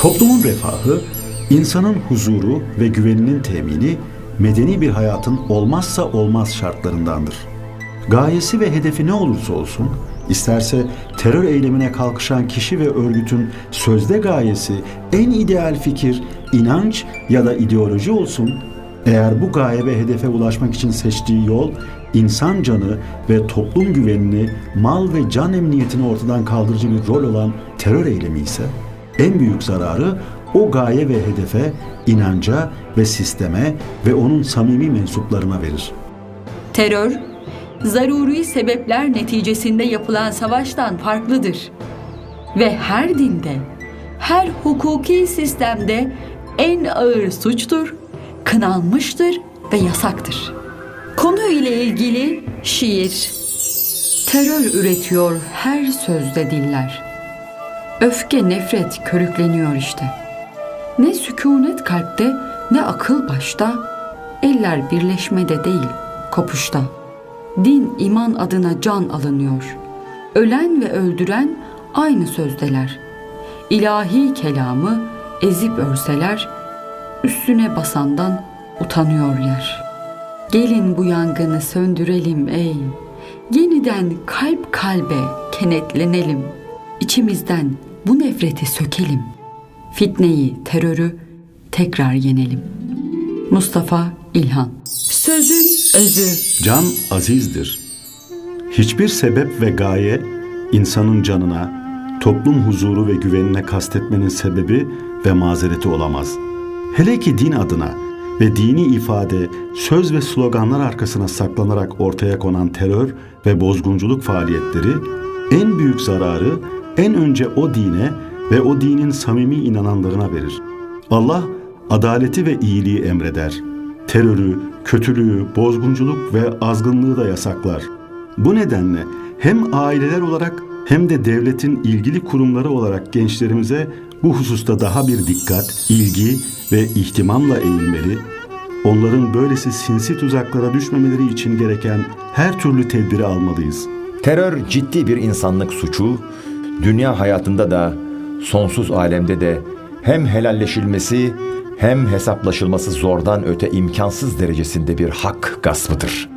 Toplumun refahı, insanın huzuru ve güveninin temini medeni bir hayatın olmazsa olmaz şartlarındandır. Gayesi ve hedefi ne olursa olsun, isterse terör eylemine kalkışan kişi ve örgütün sözde gayesi en ideal fikir, inanç ya da ideoloji olsun, eğer bu gaye ve hedefe ulaşmak için seçtiği yol, insan canı ve toplum güvenini, mal ve can emniyetini ortadan kaldırıcı bir rol olan terör eylemi ise, en büyük zararı o gaye ve hedefe, inanca ve sisteme ve onun samimi mensuplarına verir. Terör, zaruri sebepler neticesinde yapılan savaştan farklıdır. Ve her dinde, her hukuki sistemde en ağır suçtur, kınanmıştır ve yasaktır. Konu ile ilgili şiir, terör üretiyor her sözde diller. Öfke, nefret körükleniyor işte. Ne sükunet kalpte, ne akıl başta, eller birleşmede değil, kopuşta. Din, iman adına can alınıyor. Ölen ve öldüren aynı sözdeler. İlahi kelamı ezip örseler, üstüne basandan utanıyor yer. Gelin bu yangını söndürelim ey. Yeniden kalp kalbe kenetlenelim. İçimizden bu nefreti sökelim. Fitneyi, terörü tekrar yenelim. Mustafa İlhan Sözün özü Can azizdir. Hiçbir sebep ve gaye insanın canına, toplum huzuru ve güvenine kastetmenin sebebi ve mazereti olamaz. Hele ki din adına ve dini ifade, söz ve sloganlar arkasına saklanarak ortaya konan terör ve bozgunculuk faaliyetleri en büyük zararı en önce o dine ve o dinin samimi inananlarına verir. Allah adaleti ve iyiliği emreder. Terörü, kötülüğü, bozgunculuk ve azgınlığı da yasaklar. Bu nedenle hem aileler olarak hem de devletin ilgili kurumları olarak gençlerimize bu hususta daha bir dikkat, ilgi ve ihtimamla eğilmeli, onların böylesi sinsi tuzaklara düşmemeleri için gereken her türlü tedbiri almalıyız. Terör ciddi bir insanlık suçu, dünya hayatında da sonsuz alemde de hem helalleşilmesi hem hesaplaşılması zordan öte imkansız derecesinde bir hak gaspıdır.